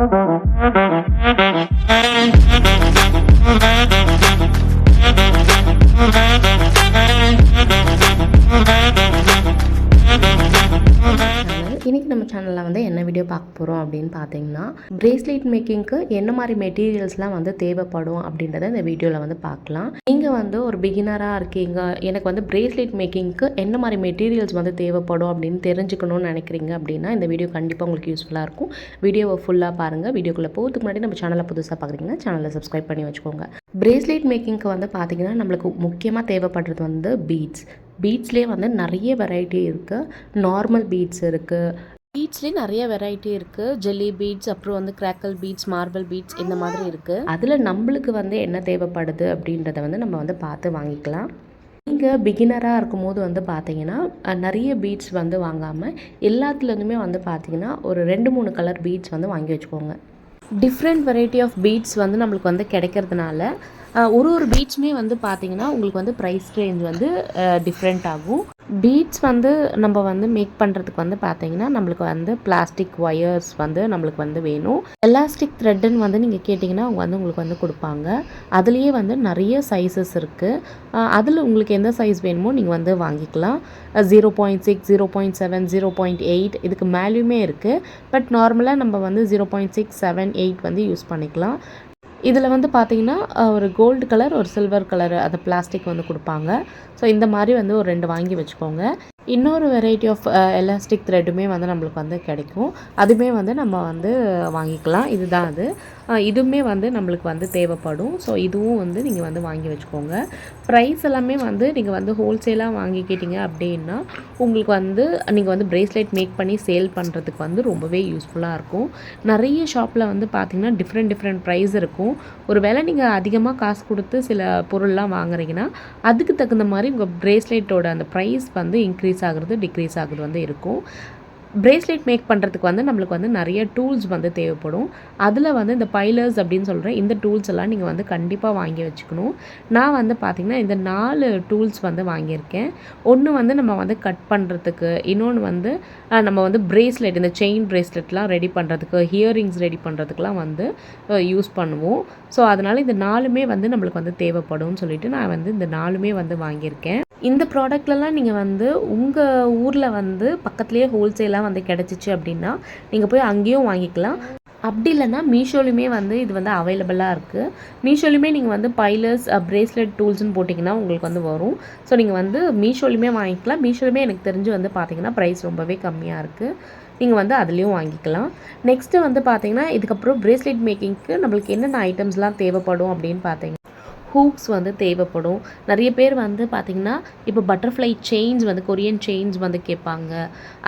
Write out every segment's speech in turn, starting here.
Thank you. பார்க்க போகிறோம் அப்படின்னு பார்த்தீங்கன்னா பிரேஸ்லெட் மேக்கிங்க்கு என்ன மாதிரி மெட்டீரியல்ஸ்லாம் வந்து தேவைப்படும் அப்படின்றத இந்த வீடியோவில் வந்து பார்க்கலாம். நீங்கள் வந்து ஒரு பிகினராக இருக்கீங்க எனக்கு வந்து பிரேஸ்லெட் மேக்கிங்க்கு என்ன மாதிரி மெட்டீரியல்ஸ் வந்து தேவைப்படும் அப்படின்னு தெரிஞ்சுக்கணும்னு நினைக்கிறீங்க அப்படின்னா இந்த வீடியோ கண்டிப்பாக உங்களுக்கு யூஸ்ஃபுல்லாக இருக்கும். வீடியோவை ஃபுல்லாக பாருங்கள் வீடியோக்குள்ளே போகிறதுக்கு முன்னாடி நம்ம சேனலை புதுசாக பார்க்குறீங்கன்னா சேனலை சப்ஸ்கிரைப் பண்ணி வச்சுக்கோங்க. பிரேஸ்லெட் மேக்கிங்க்கு வந்து பார்த்தீங்கன்னா நம்மளுக்கு முக்கியமாக தேவைப்படுறது வந்து பீட்ஸ் பீட்ஸ்லேயே வந்து நிறைய வெரைட்டி இருக்குது நார்மல் பீட்ஸ் இருக்குது பீட்ஸ்லேயே நிறைய வெரைட்டி இருக்குது ஜெல்லி பீட்ஸ் அப்புறம் வந்து கிராக்கல் பீட்ஸ் மார்பிள் பீட்ஸ் இந்த மாதிரி இருக்குது அதில் நம்மளுக்கு வந்து என்ன தேவைப்படுது அப்படின்றத வந்து நம்ம வந்து பார்த்து வாங்கிக்கலாம். நீங்கள் பிகினராக இருக்கும்போது வந்து பார்த்தீங்கன்னா நிறைய பீட்ஸ் வந்து வாங்காமல் எல்லாத்துலேருந்துமே வந்து பார்த்தீங்கன்னா ஒரு ரெண்டு மூணு கலர் பீட்ஸ் வந்து வாங்கி வச்சுக்கோங்க. டிஃப்ரெண்ட் வெரைட்டி ஆஃப் பீட்ஸ் வந்து நம்மளுக்கு வந்து கிடைக்கிறதுனால ஒரு ஒரு பீட்ஸுமே வந்து பார்த்தீங்கன்னா உங்களுக்கு வந்து ப்ரைஸ் ரேஞ்ச் வந்து டிஃப்ரெண்ட் ஆகும். பீட்ஸ் வந்து நம்ம வந்து மேக் பண்ணுறதுக்கு வந்து பார்த்தீங்கன்னா நம்மளுக்கு வந்து பிளாஸ்டிக் ஒயர்ஸ் வந்து நம்மளுக்கு வந்து வேணும். எலாஸ்டிக் த்ரெட்டுன்னு வந்து நீங்கள் கேட்டிங்கன்னா அவங்க வந்து உங்களுக்கு வந்து கொடுப்பாங்க. அதுலேயே வந்து நிறைய சைஸஸ் இருக்குது அதில் உங்களுக்கு எந்த சைஸ் வேணுமோ நீங்கள் வந்து வாங்கிக்கலாம். Zero point six zero point seven zero point eight இதுக்கு மேலேயுமே இருக்குது பட் நார்மலாக நம்ம வந்து zero point six seven eight வந்து யூஸ் பண்ணிக்கலாம். இதில் வந்து பார்த்தீங்கன்னா ஒரு கோல்டு கலர் ஒரு சில்வர் கலர் அந்த பிளாஸ்டிக் வந்து கொடுப்பாங்க. ஸோ இந்த மாதிரி வந்து ஒரு ரெண்டு வாங்கி வச்சுக்கோங்க. இன்னொரு வெரைட்டி ஆஃப் எலாஸ்டிக் த்ரெட்டுமே வந்து நம்மளுக்கு வந்து கிடைக்கும். அதுவுமே வந்து நம்ம வந்து வாங்கிக்கலாம். இதுதான் அது. இதுவுமே வந்து நம்மளுக்கு வந்து தேவைப்படும். ஸோ இதுவும் வந்து நீங்கள் வந்து வாங்கி வச்சுக்கோங்க. ப்ரைஸ் எல்லாமே வந்து நீங்கள் வந்து ஹோல்சேலாக வாங்கிக்கிட்டீங்க அப்படின்னா உங்களுக்கு வந்து நீங்கள் வந்து ப்ரேஸ்லெட் மேக் பண்ணி சேல் பண்ணுறதுக்கு வந்து ரொம்பவே யூஸ்ஃபுல்லாக இருக்கும். நிறைய ஷாப்பில் வந்து பார்த்திங்கன்னா டிஃப்ரெண்ட் டிஃப்ரெண்ட் ப்ரைஸ் இருக்கும். ஒருவேளை நீங்கள் அதிகமாக காசு கொடுத்து சில பொருள்லாம் வாங்குறீங்கன்னா அதுக்கு தகுந்த மாதிரி உங்கள் ப்ரேஸ்லெட்டோட அந்த ப்ரைஸ் வந்து இன்க்ரீஸ் ஆகுறது டிக்ரீஸ் ஆகுறது வந்து இருக்கும். பிரேஸ்லெட் மேக் பண்ணுறதுக்கு வந்து நம்மளுக்கு வந்து நிறைய டூல்ஸ் வந்து தேவைப்படும். அதில் வந்து இந்த பைலர்ஸ் அப்படின்னு சொல்கிற இந்த டூல்ஸ் எல்லாம் நீங்கள் வந்து கண்டிப்பாக வாங்கி வச்சுக்கணும். நான் வந்து பார்த்திங்கன்னா இந்த நாலு டூல்ஸ் வந்து வாங்கியிருக்கேன். ஒன்று வந்து நம்ம வந்து கட் பண்ணுறதுக்கு இன்னொன்று வந்து நம்ம வந்து பிரேஸ்லெட் இந்த செயின் பிரேஸ்லெட்லாம் ரெடி பண்ணுறதுக்கு ஹியரிங்ஸ் ரெடி பண்ணுறதுக்குலாம் வந்து யூஸ் பண்ணுவோம். ஸோ அதனால் இந்த நாலுமே வந்து நம்மளுக்கு வந்து தேவைப்படும்னு சொல்லிட்டு நான் வந்து இந்த நாலுமே வந்து வாங்கியிருக்கேன். இந்த ப்ராடக்ட்லலாம் நீங்கள் வந்து உங்கள் ஊரில் வந்து பக்கத்துலேயே ஹோல்சேலாக வந்து கிடச்சிச்சு அப்படின்னா நீங்கள் போய் அங்கேயும் வாங்கிக்கலாம். அப்படி இல்லைன்னா மீஷோலையுமே வந்து இது வந்து அவைலபிளாக இருக்குது மீஷோலையுமே நீங்கள் வந்து பைலர்ஸ் பிரேஸ்லெட் டூல்ஸ்னு போட்டிங்கன்னா உங்களுக்கு வந்து வரும். ஸோ நீங்கள் வந்து மீஷோலையுமே வாங்கிக்கலாம். மீஷோலையுமே எனக்கு தெரிஞ்சு வந்து பார்த்தீங்கன்னா ப்ரைஸ் ரொம்பவே கம்மியாக இருக்குது நீங்கள் வந்து அதுலேயும் வாங்கிக்கலாம். நெக்ஸ்ட்டு வந்து பார்த்தீங்கன்னா இதுக்கப்புறம் ப்ரேஸ்லெட் மேக்கிங்க்கு நம்மளுக்கு என்னென்ன ஐட்டம்ஸ்லாம் தேவைப்படும் அப்படின்னு பார்த்தீங்கன்னா ஹூக்ஸ் வந்து தேவைப்படும். நிறைய பேர் வந்து பார்த்திங்கன்னா இப்போ பட்டர்ஃப்ளை செயின்ஸ் வந்து கொரியன் செயின்ஸ் வந்து கேட்பாங்க.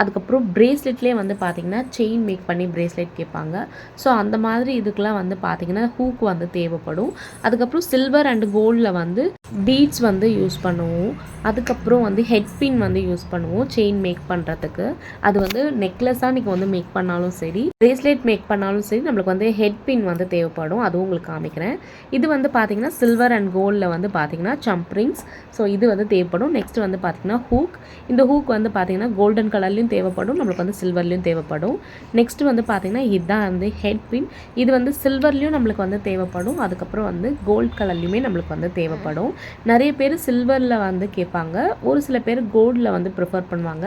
அதுக்கப்புறம் ப்ரேஸ்லெட்லேயே வந்து பார்த்திங்கன்னா செயின் மேக் பண்ணி ப்ரேஸ்லெட் கேட்பாங்க. ஸோ அந்த மாதிரி இதுக்கெலாம் வந்து பார்த்திங்கன்னா ஹூக் வந்து தேவைப்படும். அதுக்கப்புறம் சில்வர் அண்ட் கோல்டில் வந்து பீட்ஸ் வந்து யூஸ் பண்ணுவோம். அதுக்கப்புறம் வந்து ஹெட் பின் வந்து யூஸ் பண்ணுவோம் செயின் மேக் பண்ணுறதுக்கு அது வந்து நெக்லஸாக நீங்கள் வந்து மேக் பண்ணாலும் சரி ப்ரேஸ்லெட் மேக் பண்ணாலும் சரி நம்மளுக்கு வந்து ஹெட் பின் வந்து தேவைப்படும். அதுவும் உங்களுக்கு காமிக்கிறேன். இது வந்து பார்த்திங்கன்னா சில்வர் அண்ட் கோல்டில் வந்து பார்த்தீங்கன்னா சம்ப்ரிங்ஸ் ஸோ இது வந்து தேவைப்படும். நெக்ஸ்ட் வந்து பார்த்தீங்கன்னா ஹூக் இந்த ஹூக் வந்து பார்த்தீங்கன்னா கோல்டன் கலர்லையும் தேவைப்படும். நம்மளுக்கு வந்து சில்வர்லையும் தேவைப்படும். நெக்ஸ்ட் வந்து பார்த்தீங்கன்னா இதுதான் வந்து ஹெட் பின் இது வந்து சில்வர்லேயும் நம்மளுக்கு வந்து தேவைப்படும். அதுக்கப்புறம் வந்து கோல்ட் கலர்லையுமே நம்மளுக்கு வந்து தேவைப்படும். நிறைய பேர் சில்வரில் வந்து கேட்பாங்க. ஒரு சில பேர் கோல்டில் வந்து ப்ரிஃபர் பண்ணுவாங்க.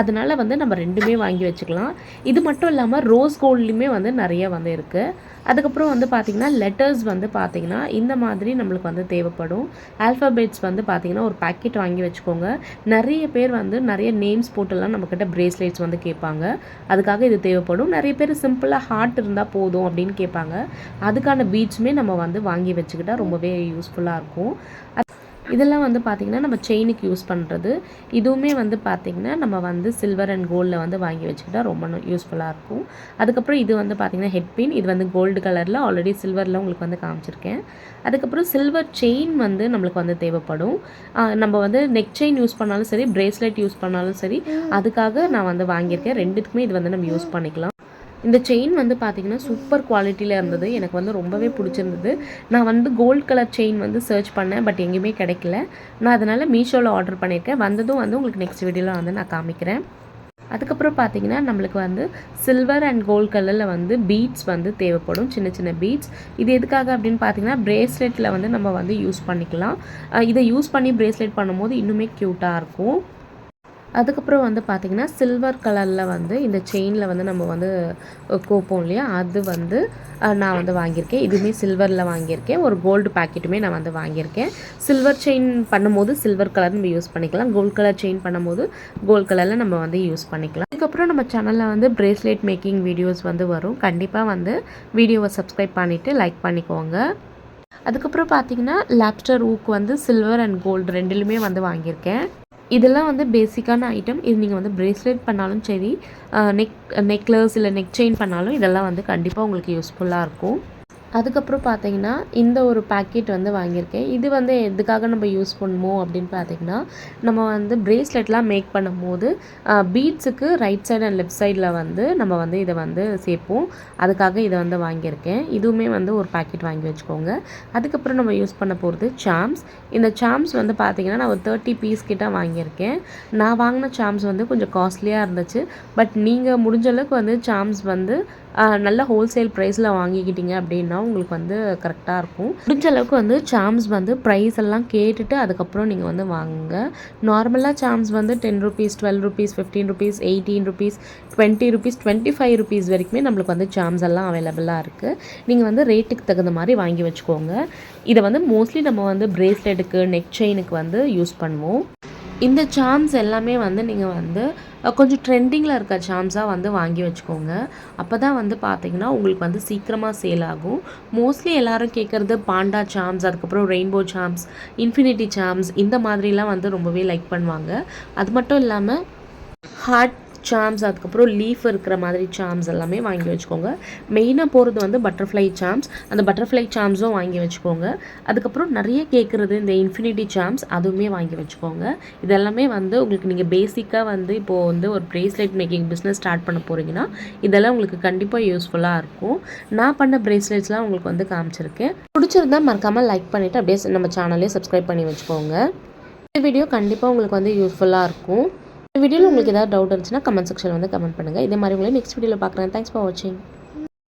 அதனால வந்து நம்ம ரெண்டுமே வாங்கி வச்சுக்கலாம். இது மட்டும் இல்லாமல் ரோஸ் கோல்ட்லேயுமே வந்து நிறைய வந்து இருக்குது அதுக்கப்புறம் வந்து பார்த்திங்கன்னா லெட்டர்ஸ் வந்து பார்த்திங்கன்னா இந்த மாதிரி நம்மளுக்கு வந்து தேவைப்படும். ஆல்ஃபபெட்ஸ் வந்து பார்த்திங்கன்னா ஒரு பாக்கெட் வாங்கி வச்சுக்கோங்க. நிறைய பேர் வந்து நிறைய நேம்ஸ் போட்டுலாம் நம்மக்கிட்ட பிரேஸ்லெட்ஸ் வந்து கேட்பாங்க. அதுக்காக இது தேவைப்படும். நிறைய பேர் சிம்பிளாக ஹார்ட் இருந்தால் போதும் அப்படின்னு கேட்பாங்க. அதுக்கான பீட்ஸுமே நம்ம வந்து வாங்கி வச்சுக்கிட்டா ரொம்பவே யூஸ்ஃபுல்லாக இருக்கும். இதெல்லாம் வந்து பார்த்திங்கன்னா நம்ம செயினுக்கு யூஸ் பண்ணுறது இதுவுமே வந்து பார்த்திங்கன்னா நம்ம வந்து சில்வர் அண்ட் கோல்டில் வந்து வாங்கி வச்சுக்கிட்டா ரொம்ப யூஸ்ஃபுல்லாக இருக்கும். அதுக்கப்புறம் இது வந்து பார்த்திங்கன்னா ஹெட் பின் இது வந்து கோல்டு கலரில் ஆல்ரெடி சில்வரில் உங்களுக்கு வந்து காமிச்சிருக்கேன். அதுக்கப்புறம் சில்வர் செயின் வந்து நம்மளுக்கு வந்து தேவைப்படும். நம்ம வந்து நெக் செயின் யூஸ் பண்ணாலும் சரி பிரேஸ்லெட் யூஸ் பண்ணாலும் சரி அதுக்காக நான் வந்து வாங்கியிருக்கேன். ரெண்டுத்துக்குமே இது வந்து நம்ம யூஸ் பண்ணிக்கலாம். இந்த செயின் வந்து பார்த்தீங்கன்னா சூப்பர் குவாலிட்டியில் இருந்தது. எனக்கு வந்து ரொம்பவே பிடிச்சிருந்தது. நான் வந்து கோல்ட் கலர் செயின் வந்து சர்ச் பண்ணேன் பட் எங்கேயுமே கிடைக்கல. நான் அதனால் மீஷோவில் ஆர்டர் பண்ணியிருக்கேன். வந்ததும் வந்து உங்களுக்கு நெக்ஸ்ட் வீடியோவில் வந்து நான் காமிக்கிறேன். அதுக்கப்புறம் பார்த்தீங்கன்னா நம்மளுக்கு வந்து சில்வர் அண்ட் கோல்ட் கலரில் வந்து பீட்ஸ் வந்து தேவைப்படும். சின்ன சின்ன பீட்ஸ் இது எதுக்காக அப்படின்னு பார்த்தீங்கன்னா பிரேஸ்லெட்டில் வந்து நம்ம வந்து யூஸ் பண்ணிக்கலாம். இதை யூஸ் பண்ணி பிரேஸ்லெட் பண்ணும்போது இன்னுமே க்யூட்டாக இருக்கும். அதுக்கப்புறம் வந்து பார்த்திங்கன்னா சில்வர் கலரில் வந்து இந்த செயினில் வந்து நம்ம வந்து கோப்போம் இல்லையா? அது வந்து நான் வந்து வாங்கியிருக்கேன். இதுவுமே சில்வரில் வாங்கியிருக்கேன். ஒரு கோல்டு பேக்கெட்டுமே நான் வந்து வாங்கியிருக்கேன். சில்வர் செயின் பண்ணும்போது சில்வர் கலர் நம்ம யூஸ் பண்ணிக்கலாம். கோல்ட் கலர் செயின் பண்ணும்போது கோல்ட் கலரில் நம்ம வந்து யூஸ் பண்ணிக்கலாம். அதுக்கப்புறம் நம்ம சேனலில் வந்து பிரேஸ்லெட் மேக்கிங் வீடியோஸ் வந்து வரும். கண்டிப்பாக வந்து வீடியோவை சப்ஸ்கிரைப் பண்ணிவிட்டு லைக் பண்ணிக்கோங்க. அதுக்கப்புறம் பார்த்தீங்கன்னா லாப்ஸ்டர் ஊக் வந்து சில்வர் அண்ட் கோல்டு ரெண்டுலையுமே வந்து வாங்கியிருக்கேன். இதெல்லாம் வந்து பேசிக்கான ஐட்டம் இது நீங்கள் வந்து ப்ரேஸ்லெட் பண்ணாலும் சரி நெக் நெக்லஸ் இல்லை நெக் செயின் பண்ணாலும் இதெல்லாம் வந்து கண்டிப்பாக உங்களுக்கு யூஸ்ஃபுல்லாக இருக்கும். அதுக்கப்புறம் பார்த்தீங்கன்னா இந்த ஒரு பாக்கெட் வந்து வாங்கியிருக்கேன். இது வந்து எதுக்காக நம்ம யூஸ் பண்ணுமோ அப்படின்னு பார்த்தீங்கன்னா நம்ம வந்து பிரேஸ்லெட்லாம் மேக் பண்ணும்போது பீட்ஸுக்கு ரைட் சைடு அண்ட் லெஃப்ட் சைடில் வந்து நம்ம வந்து இதை வந்து சேர்ப்போம். அதுக்காக இதை வந்து வாங்கியிருக்கேன். இதுவுமே வந்து ஒரு பாக்கெட் வாங்கி வச்சுக்கோங்க. அதுக்கப்புறம் நம்ம யூஸ் பண்ண போகிறது சாம்ஸ் இந்த சாம்ஸ் வந்து பார்த்தீங்கன்னா நான் ஒரு தேர்ட்டி பீஸ் கிட்ட வாங்கியிருக்கேன். நான் வாங்கின சாம்ஸ் வந்து கொஞ்சம் காஸ்ட்லியாக இருந்துச்சு. பட் நீங்கள் முடிஞ்ச அளவுக்கு வந்து சாம்ஸ் வந்து நல்ல ஹோல்சேல் ப்ரைஸில் வாங்கிக்கிட்டீங்க அப்படின்னா உங்களுக்கு வந்து கரெக்டாக இருக்கும். முடிஞ்ச அளவுக்கு வந்து சாம்ஸ் வந்து ப்ரைஸ் எல்லாம் கேட்டுட்டு அதுக்கப்புறம் நீங்கள் வந்து வாங்குங்க. நார்மலாக சாம்ஸ் வந்து ten rupees twelve rupees fifteen rupees eighteen rupees twenty rupees twenty five rupees வரைக்குமே நம்மளுக்கு வந்து சாம்ஸ் எல்லாம் அவைலபிளாக இருக்குது நீங்கள் வந்து ரேட்டுக்கு தகுந்த மாதிரி வாங்கி வச்சுக்கோங்க. இதை வந்து மோஸ்ட்லி நம்ம வந்து பிரேஸ்லெட்டுக்கு நெக் செயினுக்கு வந்து யூஸ் பண்ணுவோம். இந்த சாம்ஸ் எல்லாமே வந்து நீங்கள் வந்து கொஞ்சம் ட்ரெண்டிங்கில் இருக்க சாம்ஸாக வந்து வாங்கி வச்சுக்கோங்க. அப்போ தான் வந்து பார்த்தீங்கன்னா உங்களுக்கு வந்து சீக்கிரமாக சேல் ஆகும். மோஸ்ட்லி எல்லோரும் கேட்குறது பாண்டா சாம்ஸ் அதுக்கப்புறம் ரெயின்போ சாம்ஸ் இன்ஃபினிட்டி சாம்ஸ் இந்த மாதிரிலாம் வந்து ரொம்பவே லைக் பண்ணுவாங்க. அது மட்டும் இல்லாமல் ஹார்ட் சாம்ஸ் அதுக்கப்புறம் லீஃப் இருக்கிற மாதிரி சாம்ஸ் எல்லாமே வாங்கி வச்சுக்கோங்க. மெயினாக போகிறது வந்து பட்டர்ஃப்ளை சாம்ஸ் அந்த பட்டர்ஃப்ளை சாம்ஸும் வாங்கி வச்சுக்கோங்க. அதுக்கப்புறம் நிறைய கேட்குறது இந்த இன்ஃபினிட்டி சாம்ஸ் அதுவுமே வாங்கி வச்சுக்கோங்க. இதெல்லாமே வந்து உங்களுக்கு நீங்கள் பேசிக்காக வந்து இப்போது வந்து ஒரு ப்ரேஸ்லெட் மேக்கிங் பிஸ்னஸ் ஸ்டார்ட் பண்ண போகிறீங்கன்னா இதெல்லாம் உங்களுக்கு கண்டிப்பாக யூஸ்ஃபுல்லாக இருக்கும். நான் பண்ண ப்ரேஸ்லெட்ஸ்லாம் உங்களுக்கு வந்து காமிச்சிருக்கேன். பிடிச்சிருந்தா மறக்காமல் லைக் பண்ணிவிட்டு அப்படியே நம்ம சேனலே சப்ஸ்கிரைப் பண்ணி வச்சுக்கோங்க. இந்த வீடியோ கண்டிப்பாக உங்களுக்கு வந்து யூஸ்ஃபுல்லாக இருக்கும். வீடியோவில் உங்களுக்கு ஏதாவது டவுட் இருந்துச்சுன்னா கமெண்ட் செக்ஷனில் வந்து கமெண்ட் பண்ணுங்கள் இதே மாதிரி உங்களை நெக்ஸ்ட் வீடியோவில் பார்க்குறேன். தேங்க்ஸ் ஃபார் வாட்சிங்